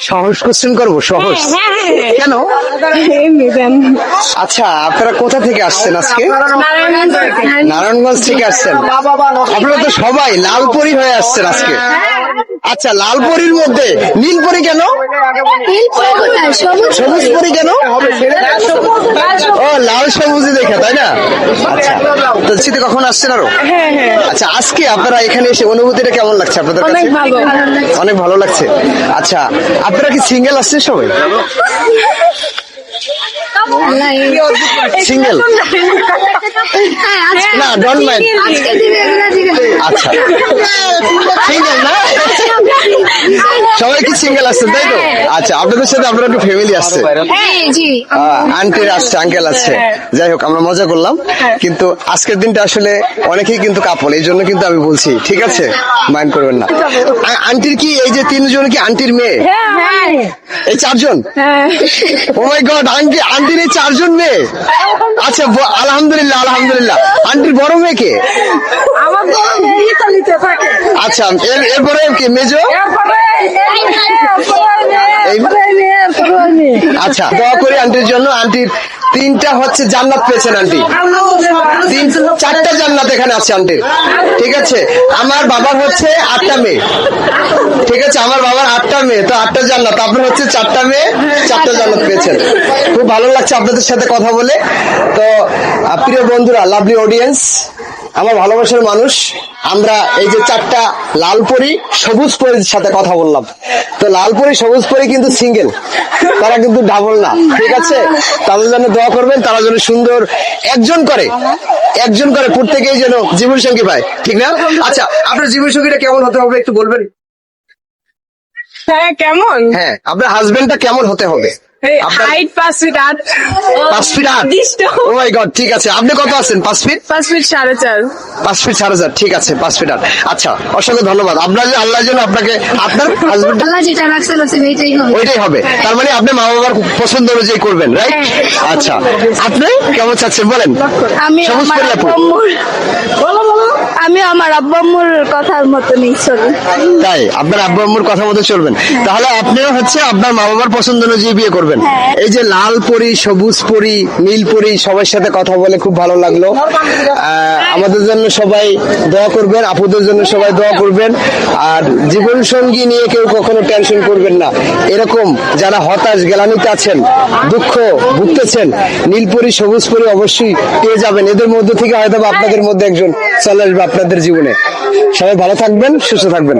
সহজ কোশ্চেন করব সহজ কেন? এমনি আচ্ছা আপনারা কোথা থেকে আসছেন আজকে? নারায়ণগঞ্জ থেকে। আসছেন। আপনারা তো সবাই লালপরি হয়ে আসছেন আজকে। আচ্ছা লালপরির মধ্যে নীলপরি কেন? সবুজ পরি। কেন? ও লাল সবুজই দেখে তাই না? আচ্ছা তো শীতে কখন আসছেন আরও? আচ্ছা আজকে আপনারা এখানে এসে অনুভূতিটা কেমন লাগছে আপনাদের কাছে? অনেক ভালো। অনেক ভালো লাগছে। আচ্ছা আপনারা কি সিঙ্গেল আসছেন সবাই? সিঙ্গেল? না ডোন্ট মাইন্ড আচ্ছা। সিঙ্গেল না? সবাই কি সিঙ্গেল আসছেন তাই তো? আচ্ছা আপনাদের সাথে আপনারা একটু ফ্যামিলি আসছে। আন্টির আসছে আঙ্কেল আছে যাই হোক আমরা মজা করলাম। কিন্তু আজকের দিনটা আসলে অনেকেই কিন্তু কাপল এই জন্য কিন্তু আমি বলছি ঠিক আছে? মাইন্ড করবেন না। আন্টির কি এই যে তিনজন কি আন্টির মেয়ে? এই চারজন? ও মাই গড আন্টি আন্টির এই চারজন মেয়ে। আচ্ছা আলহামদুলিল্লাহ আলহামদুলিল্লাহ। আন্টির বড় মেয়ে কে? আমার বড় মেয়ে ইতালিতে থাকে। আচ্ছা এর এরপরে কি মেজো? আচ্ছা দোয়া করি আন্টির জন্য। আন্টির তিনটা হচ্ছে জান্নাত পেয়েছেন আন্টি। তিন চারটা জান্নাত এখানে আছে আন্টির। ঠিক আছে? আমার বাবার হচ্ছে আটটা মেয়ে। ঠিক আছে? আমার মেয়ে? তো আটটা জান্নাত। আপনার হচ্ছে চারটা মেয়ে, চারটা জান্নাত পেয়েছেন। খুব ভালো লাগছে আপনাদের সাথে কথা বলে। তো প্রিয় বন্ধুরা লাভলি অডিয়েন্স আমার ভালোবাসার মানুষ, আমরা এই যে চারটা লালপরি, সবুজ পরির সাথে কথা বললাম। তো লালপরি, সবুজ পরি কিন্তু সিঙ্গেল তারা কিন্তু ডাবল না, ঠিক আছে? তাদের জন্য দোয়া করবেন, তারা যেন সুন্দর একজন করে একজন করে প্রত্যেকেই যেন জীবন সঙ্গী পায়, ঠিক না? আচ্ছা আপনার জীবন সঙ্গীটা কেমন হতে হবে একটু বলবেন? হ্যাঁ কেমন? হ্যাঁ আপনার হাজবেন্ডটা কেমন হতে হবে? হাইট পাঁচ ফিট আট। পাঁচ ফিট আট? ও মাই গড ঠিক আছে। আপনি কত আছেন? পাঁচ ফিট পাঁচ ফিট সাড়ে চার। পাঁচ ফিট সাড়ে চার ঠিক আছে পাঁচ ফিট আট। আচ্ছা অসংখ্য ধন্যবাদ। আপনার আল্লাহ যেন আপনাকে আপনার হাজবেন্ড আল্লাহ যেটা হবে। ওইটাই হবে। তার মানে আপনি মা বাবার পছন্দ অনুযায়ী করবেন রাইট আচ্ছা আপনি কেমন চাচ্ছেন? বলেন। আমি আমার পরি আপু। আব্বুর আমি আমার আব্বু আম্মুর কথার মতনই চলি তাই আপনার আব্বু আম্মুর কথা মতো চলবেন। তাহলে আপনিও হচ্ছে আপনার মা বাবার পছন্দ অনুযায়ী বিয়ে করবেন। এই যে লাল পরি সবুজ পরি নীল পরি সবার সাথে কথা বলে খুব ভালো লাগল। আমাদের জন্য সবাই দোয়া করবেন আপুদের জন্য সবাই দোয়া করবেন। আর জীবন সঙ্গী নিয়ে কেউ কখনো টেনশন করবেন না। এরকম যারা হতাশ গেলানিতে আছেন দুঃখ ভুগতেছেন নীলপরি সবুজ পরি অবশ্যই পেয়ে যাবেন। এদের মধ্যে থেকে হয়তো আপনাদের মধ্যে একজন চলে আসবে আপনাদের জীবনে। সবাই ভালো থাকবেন সুস্থ থাকবেন।